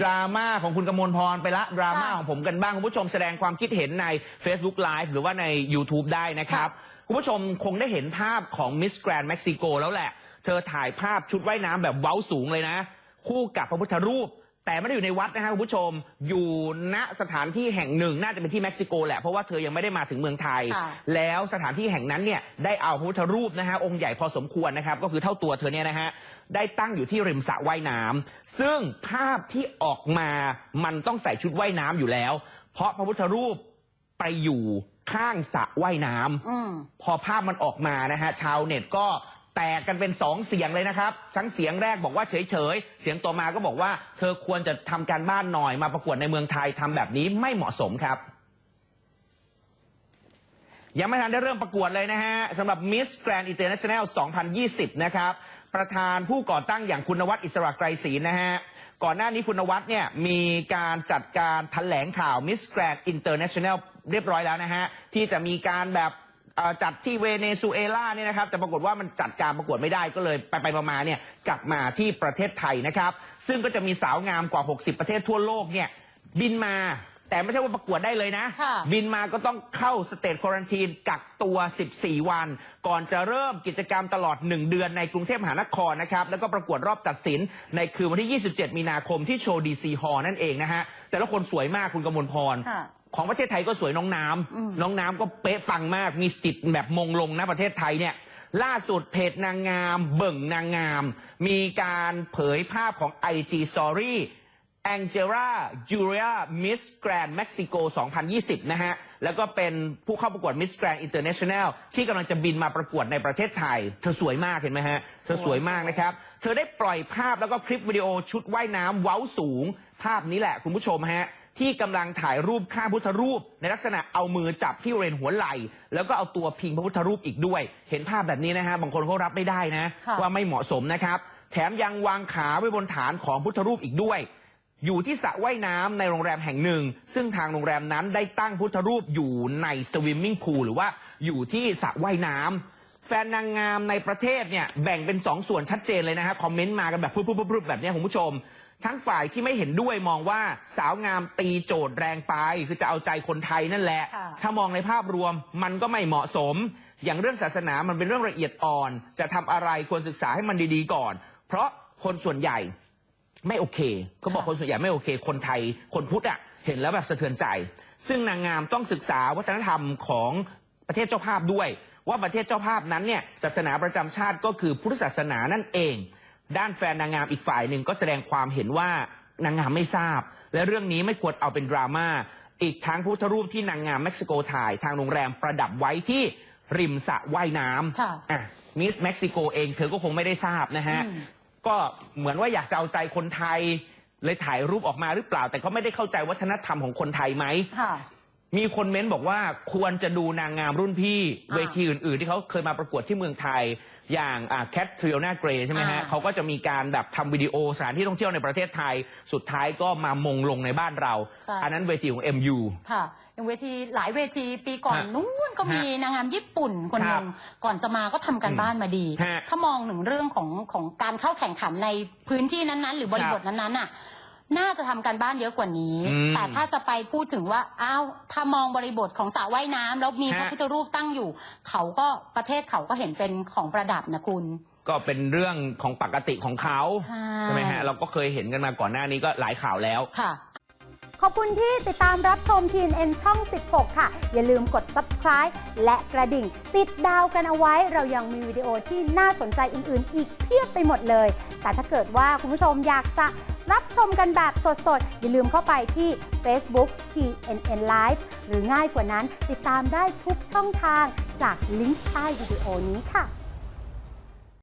ดราม่าของคุณกมลพรไปละดราม่าค่ะของผมกันบ้าง คุณผู้ชมแสดงความคิดเห็นใน Facebook Live หรือว่าใน YouTube ได้นะครับ คุณผู้ชมคงได้เห็นภาพของ Miss Grand Mexico แล้วแหละ เธอถ่ายภาพชุดว่ายน้ำแบบเว้าสูงเลยนะ คู่กับพระพุทธรูป แต่ไม่ได้อยู่ในวัดนะฮะคุณผู้ชม อยู่ณสถานที่แห่งหนึ่งน่าจะเป็นที่เม็กซิโกแหละ เพราะว่าเธอยังไม่ได้มาถึงเมืองไทย ค่ะ แล้วสถานที่แห่งนั้นเนี่ยได้เอาพระพุทธรูปนะฮะองค์ใหญ่พอสมควรนะครับ ก็คือเท่าตัวเธอเนี่ยนะฮะได้ตั้งอยู่ที่ริมสระว่ายน้ำซึ่งภาพที่ออกมามันต้องใส่ชุดว่ายน้ำอยู่แล้ว เพราะพระพุทธรูปไปอยู่ข้างสระว่ายน้ำ อืม พอภาพมันออกมานะฮะชาวเน็ตก็ แตกกันเป็นสองเสียงเลยนะครับ ทั้งเสียงแรกบอกว่าเฉยๆเสียงต่อมาก็บอกว่า เธอควรจะทำการบ้านหน่อยมาประกวดในเมืองไทยทำแบบนี้ไม่เหมาะสมครับ ยังไม่ทันได้เริ่มประกวดเลยนะฮะสำหรับ Miss Grand International 2020 นะครับ ประธานผู้ก่อตั้งอย่างคุณนวัดอิสระไกรศรีนะฮะก่อนหน้านี้คุณนวัดเนี่ยมีการจัดการแถลงข่าว Miss Grand International เรียบร้อยแล้วนะฮะ ที่จะมีการแบบ จัดที่เวเนซุเอลาเนี่ยนะครับ แต่ปรากฏว่ามันจัดการประกวดไม่ได้ก็เลยไปไปๆมาๆเนี่ยกลับมาที่ประเทศไทยนะครับ ซึ่งก็จะมีสาวงามกว่า 60 ประเทศทั่วโลกเนี่ยบินมา แต่ไม่ใช่ว่าประกวดได้เลยนะ ค่ะ บินมาก็ต้องเข้าสเตทควอนตีนกักตัว 14 วัน ก่อนจะเริ่มกิจกรรมตลอด 1 เดือนในกรุงเทพมหานครนะครับ แล้วก็ประกวดรอบตัดสินในคืนวันที่ 27 มีนาคมที่โชว์ดีซีฮอนั่นเองนะฮะ แต่ละคนสวยมากคุณกมลพร ค่ะ ของประเทศไทยก็สวยน้องน้อืมำ น้องน้ำก็เป๊ะปังมาก มีสิทธิ์แบบมงลงนะประเทศไทยเนี่ย ล่าสุดเพจนางงาม เบิ่งนางงาม มีการเผยภาพของ IG Story แองเจล่าจูเลียมิสแกรนด์เม็กซิโก 2020 นะฮะ แล้วก็เป็นผู้เข้าประกวดมิสแกรนด์อินเตอร์เนชั่นแนลที่กำลังจะบินมาประกวดในประเทศไทย เธอสวยมากเห็นไหมฮะ เธอสวยมากนะครับ เธอได้ปล่อยภาพแล้วก็คลิปวิดีโอชุดว่ายน้ำเว้าสูง ภาพนี้แหละคุณผู้ชมฮะ ที่กำลังถ่ายรูปข้างพุทธรูป ในลักษณะเอามือจับที่บริเวณหัวไหล่แล้วก็เอาตัวพิงพระพุทธรูปอีกด้วย เห็นภาพแบบนี้นะฮะบางคนเขารับไม่ได้นะค่ะว่าไม่เหมาะสมนะครับ แถมยังวางขาไว้บนฐานของพุทธรูปอีกด้วย อยู่ที่สระว่ายน้ำในโรงแรมแห่งหนึ่ง ซึ่งทางโรงแรมนั้นได้ตั้งพุทธรูปอยู่ในสวิมมิ่งพูลหรือว่าอยู่ที่สระว่ายน้ำแฟนนางงามในประเทศเนี่ยแบ่งเป็นสองส่วนชัดเจนเลยนะฮะคอมเมนต์มากันแบบปุ๊บๆๆแบบเนี้ยคุณผู้ชม ทั้งฝ่ายที่ไม่เห็นด้วยมองว่าสาวงามตีโจทย์แรงไป คือจะเอาใจคนไทยนั่นแหละค่ะถ้ามองในภาพรวมมันก็ไม่เหมาะสม อย่างเรื่องศาสนามันเป็นเรื่องละเอียดอ่อน จะทำอะไรควรศึกษาให้มันดีๆก่อน เพราะคนส่วนใหญ่ ไม่โอเคเขาบอกค่ะคนส่วนใหญ่ไม่โอเค คนไทยคนพุทธอะเห็นแล้วแบบสะเทือนใจ ซึ่งนางงามต้องศึกษาวัฒนธรรมของประเทศเจ้าภาพด้วย ว่าประเทศเจ้าภาพนั้นเนี่ยศาสนาประจำชาติก็คือพุทธศาสนานั่นเอง ด้านแฟนนางงามอีกฝ่ายหนึ่งก็แสดงความเห็นว่านางงามไม่ทราบ และเรื่องนี้ไม่ควรเอาเป็นดราม่าอีกทั้งพุทธรูปที่นางงามเม็กซิโกถ่ายทางโรงแรมประดับไว้ที่ริมสระว่ายน้ำค่ะอะมิสเม็กซิโกเองเธอก็คงไม่ได้ทราบนะฮะอืม ก็เหมือนว่าอยากจะเอาใจคนไทย เลยถ่ายรูปออกมาหรือเปล่า แต่เขาไม่ได้เข้าใจวัฒนธรรมของคนไทยไหม ค่ะ มีคนเม้นบอกว่าควรจะดูนางงามรุ่นพี่อ่าเวทีอื่น ๆ ที่เขาเคยมาประกวดที่เมืองไทย อย่างแคททริโอนาเกรใช่ไหมฮะอ่าเขาก็จะมีการแบบทำวิดีโอสถานที่ท่องเที่ยวในประเทศไทย สุดท้ายก็มามงลงในบ้านเราใช่อันนั้นเวทีของ MU ค่ะอย่างเวทีหลายเวทีปีก่อนฮะนู้นก็มีนางงามญี่ปุ่นคนหครันึ่บงก่อนจะมาก็ทำการบ้านมาดีฮะถ้ามองถึงเรื่องของของการเข้าแข่งขันในพื้นที่นั้นๆ หรือบริบทนั้นๆน่ะ น่าจะทำการบ้านเยอะกว่านี้ อืมแต่ถ้าจะไปพูดถึงว่าอ้าวถ้ามองบริบทของสระว่ายน้ำแล้วมีฮะพระพุทธรูปตั้งอยู่ เขาก็ประเทศเขาก็เห็นเป็นของประดับนะคุณ ก็เป็นเรื่องของปกติของเขาใช่ ไหมฮะ เราก็เคยเห็นกันมาก่อนหน้านี้ก็หลายข่าวแล้ว ค่ะ ขอบคุณที่ติดตามรับชม TNN ช่อง 16 ค่ะ อย่าลืมกด subscribe และกระดิ่ง ติดดาวกันเอาไว้ เรายังมีวิดีโอที่น่าสนใจอื่น ๆ อีกเพียบไปหมดเลย แต่ถ้าเกิดว่าคุณผู้ชมอยากจะ รับชมกันแบบสดๆ อย่าลืมเข้าไปที่ Facebook TNN Live หรือง่ายกว่านั้นติดตามได้ทุกช่องทางจากลิงก์ใต้วิดีโอนี้ค่ะ